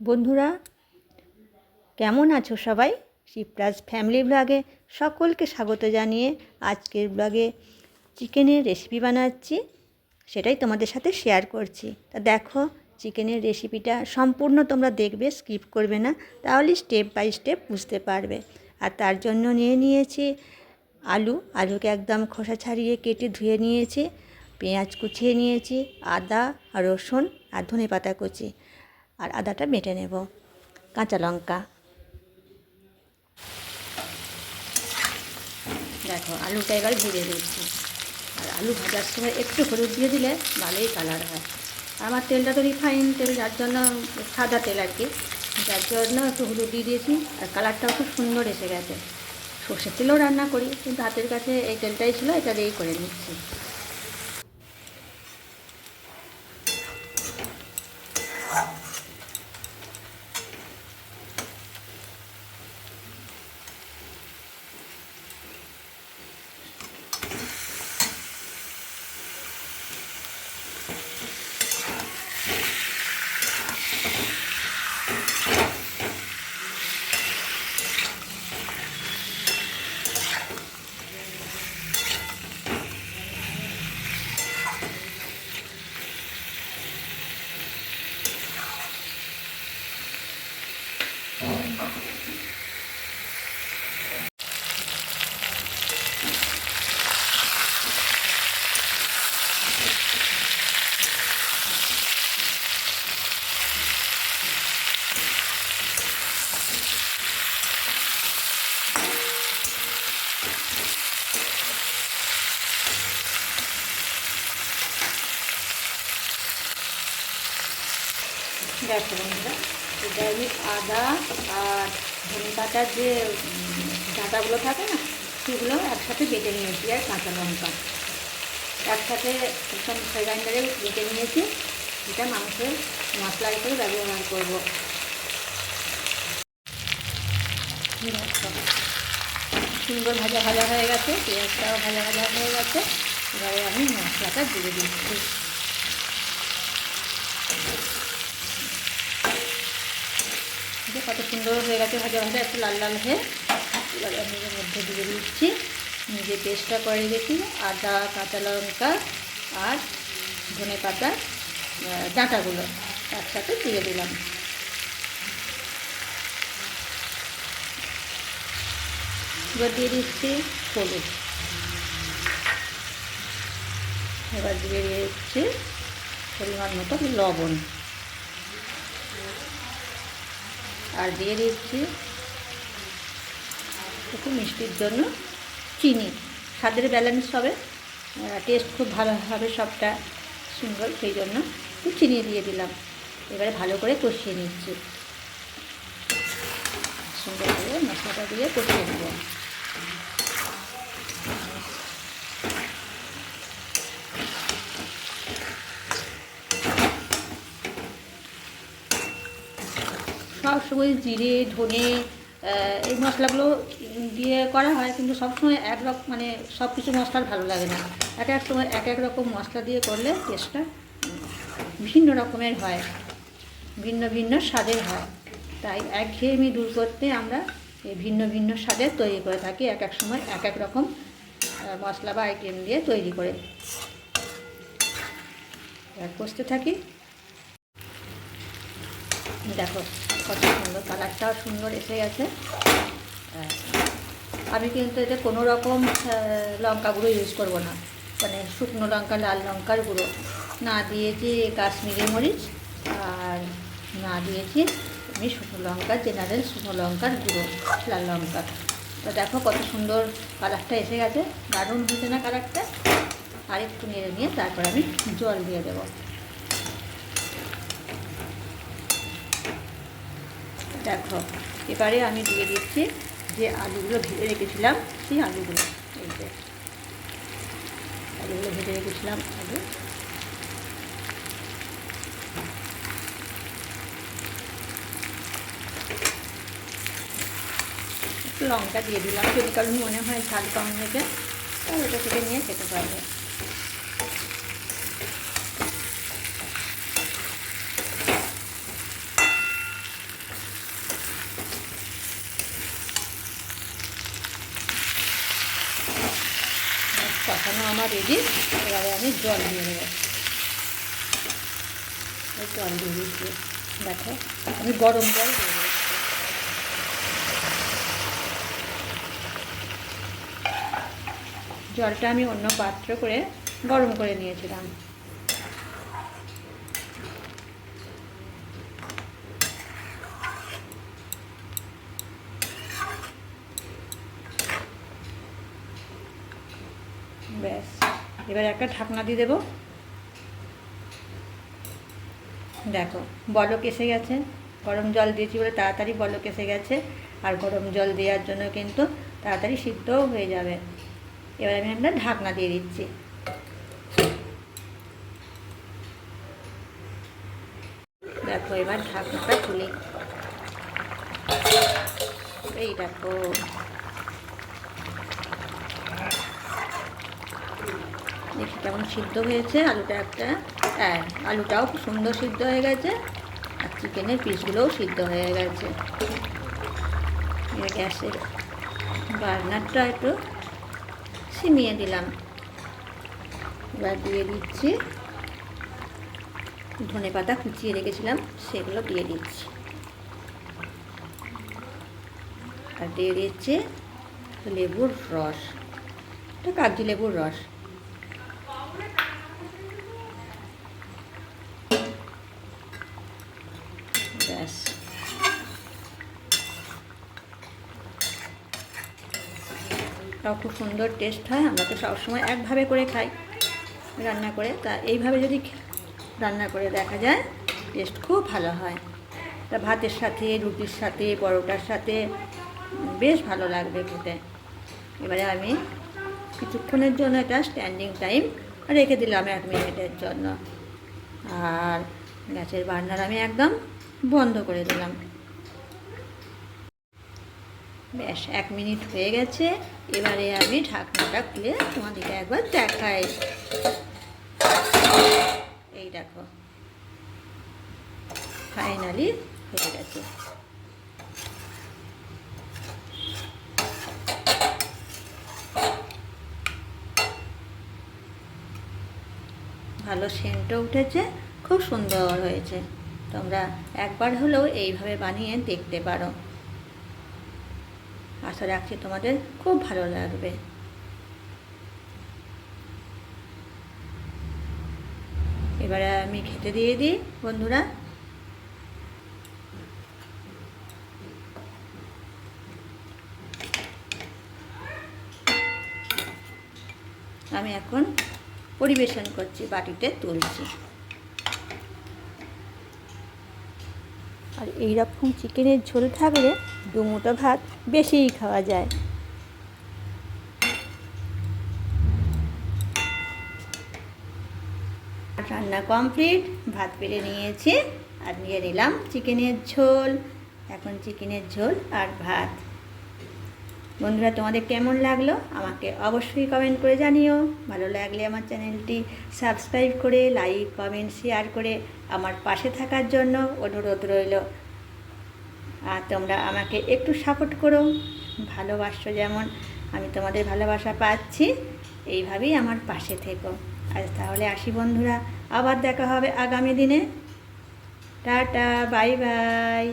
বন্ধুরা, কেমন আছো সবাই? শিবরাজ ফ্যামিলি ব্লগে সকলকে স্বাগত জানিয়ে আজকের ব্লগে চিকেনের রেসিপি বানাচ্ছি। সেটাই তোমাদের সাথে শেয়ার করছি। তা দেখো, চিকেনের রেসিপিটা সম্পূর্ণ তোমরা দেখবে স্কিপ করবে না, তাহলে স্টেপ বাই স্টেপ বুঝতে পারবে। আর তার জন্য নিয়ে নিয়েছি আলু। আলুকে একদম খোসা ছাড়িয়ে কেটে ধুয়ে নিয়েছি, পেঁয়াজ কুচিয়ে নিয়েছি, আদা, রসুন আর ধনে পাতা কুচি। আর আদাটা বেটে নেব, কাঁচা লঙ্কা। দেখো, আলুটা এবার ভেজে দিচ্ছি। আর আলু ভাজার সময় একটু হলুদ দিয়ে দিলে ভালোই কালার হয়। আমার তেলটা তো রিফাইন তেল, যার জন্য সাদা তেল আর কি। যার জন্য একটু হলুদ দিয়ে দিয়েছি, আর কালারটাও খুব সুন্দর এসে গেছে। সর্ষের তেলেও রান্না করি, কিন্তু হাতের কাছে এই তেলটাই ছিল, এটা দিয়েই করে নিচ্ছি। দেখো বন্ধুরা, এটা আমি আদা আর ধনে যে ডাঁটাগুলো থাকে না, সেগুলো একসাথে বেটে নিয়েছি, আর কাঁচা লঙ্কা। একসাথে সব গ্রাইন্ডারে বেটে নিয়েছি, এটা মাংসের মশলা হিসেবে ব্যবহার করব। সুন্দর ভাজা ভাজা হয়ে গেছে, পেঁয়াজটাও ভাজা ভাজা হয়ে গেছে, এবারে আমি মশলাটা দিয়ে দিচ্ছি এটা কত সুন্দর হয়ে গেছে, ভাজা ভাজা, একটু লাল লাল হয়ে। এবার আমি মধ্যে দিয়ে দিচ্ছি। নিজে পেস্টটা করে রেখেছি আদা, কাঁচা লঙ্কা আর ধনে পাতা ডাঁটাগুলো একসাথে দিয়ে দিলাম। এবার দিয়ে দিচ্ছি হলুদ। এবার দিয়ে দিচ্ছি পরিমাণ মতো লবণ। আর দিয়ে দিচ্ছি একটু মিষ্টির জন্য চিনি। স্বাদের ব্যালেন্স হবে। টেস্ট খুব ভালো হবে সবটা সুন্দর, সেই জন্য একটু চিনি দিয়ে দিলাম। এবারে ভালো করে কষিয়ে নিচ্ছি। সুন্দর করে মশলাটা দিয়ে কষিয়ে নেব। সবসময় জিরে, ধনে এই মশলাগুলো দিয়ে করা হয়, কিন্তু সবসময় এক রকম মানে সব কিছু মশলার ভালো লাগে না। এক এক সময় এক এক রকম মশলা দিয়ে করলে টেস্টটা ভিন্ন রকমের হয়, ভিন্ন ভিন্ন স্বাদের হয়। তাই একঘেয়েমি দূর করতে আমরা এই ভিন্ন ভিন্ন স্বাদের তৈরি করে থাকি, এক এক সময় এক এক রকম মশলা বা আইটেম দিয়ে তৈরি করে। কষতে থাকি। দেখো। কত সুন্দর কালারটাও সুন্দর এসে গেছে। আমি কিন্তু এতে কোনো রকম লঙ্কা গুঁড়ো ইউজ করব না। মানে শুকনো লঙ্কা, লাল লঙ্কার গুঁড়ো। না দিয়েছি কাশ্মীরি মরিচ আর না দিয়েছি আমি শুকনো লঙ্কা জেনারেল শুকনো লঙ্কার গুঁড়ো, লাল লঙ্কা তো দেখো কত সুন্দর কালারটা এসে গেছে। দারুণ হয়েছে না কালারটা? আর একটু নেড়ে নিয়ে তারপর আমি জল দিয়ে দেবো। দেখো, এবারে আমি দিয়ে দিচ্ছি যে আলুগুলো ভেজে রেখেছিলাম, সেই আলুগুলো, এই যে। আলুগুলো ভেজে রেখেছিলাম, আলু। একটু লঙ্কা দিয়ে দিলাম, যদি কারণ মনে হয় ঝাল কম হয়েছে, তাহলে ওটা থেকে নিয়ে খেতে পারবে। মাখানো আমার রেডি। এবারে আমি জল দিয়ে দেবো। জল দিয়ে দিচ্ছি। দেখো, আমি গরম জল দিয়ে দিচ্ছি। জলটা আমি অন্য পাত্র করে গরম করে নিয়েছিলাম ব্যাস এবার একটা ঢাকনা দিয়ে দেবো। দেখো, বলক এসে গেছে। গরম জল দিয়েছি বলে তাড়াতাড়ি বলক এসে গেছে। আর গরম জল দেওয়ার জন্য কিন্তু তাড়াতাড়ি সিদ্ধও হয়ে যাবে। এবার আমি একটা ঢাকনা দিয়ে দিচ্ছি। দেখো, এবার ঢাকনাটা খুলি। এই দেখো। দেখি কেমন সিদ্ধ হয়েছে, আলুটা একটা হ্যাঁ আলুটাও খুব সুন্দর সিদ্ধ হয়ে গেছে, আর চিকেনের পিসগুলোও সিদ্ধ হয়ে গেছে। গ্যাসের বার্নারটা একটু সিমিয়ে দিলাম। এবার দিয়ে দিচ্ছি ধনে পাতা কুচিয়ে রেখেছিলাম, সেগুলো দিয়ে দিচ্ছি। আর দিয়ে দিচ্ছি লেবুর রস, এটা কাগজি লেবুর রস ব্যাস তাও খুব সুন্দর টেস্ট হয়। আমরা তো সবসময় একভাবে করে খাই রান্না করে। তা এইভাবে যদি রান্না করে দেখা যায় টেস্ট খুব ভালো হয়। তা ভাতের সাথে, রুটির সাথে, পরোটার সাথে বেশ ভালো লাগবে খেতে। এবারে আমি কিছুক্ষণের জন্য এটা স্ট্যান্ডিং টাইম রেখে দিলাম এক মিনিটের জন্য। আর গ্যাসের বার্নার আমি একদম বন্ধ করে দিলাম। ব্যাস, এক মিনিট হয়ে গেছে। এবারে আমি ঢাকনাটা খুলে তোমাদেরকে একবার দেখাই। এই দেখো। ফাইনালি হয়ে গেছে। ভালো সেন্টও উঠেছে, খুব সুন্দর হয়েছে। তোমরা একবার হলেও এইভাবে বানিয়ে দেখতে পারো। আশা রাখছি তোমাদের খুব ভালো লাগবে। এবারে আমি খেতে দিয়ে দিই, বন্ধুরা। আমি এখন পরিবেশন করছি, বাটিতে তুলছি। আর এইরকম চিকেনের ঝোল থাকলে দুমুটো ভাত বেশিই খাওয়া যায়। রান্না কমপ্লিট, ভাত পেরে নিয়েছি আর নিয়ে নিলাম চিকেনের ঝোল। এখন চিকেনের ঝোল আর ভাত। বন্ধুরা, তোমাদের কেমন লাগল? আমাকে অবশ্যই কমেন্ট করে জানিও। ভালো লাগলে আমার চ্যানেলটি সাবস্ক্রাইব করে লাইক কমেন্ট শেয়ার করে আমার পাশে থাকার জন্য অনুরোধ রইল। আর তোমরা আমাকে একটু সাপোর্ট করো। ভালোবাসো যেমন আমি তোমাদের ভালোবাসা পাচ্ছি, এইভাবেই আমার পাশে থেকো। আজ তাহলে আসি বন্ধুরা, আবার দেখা হবে আগামী দিনে। Tata bye bye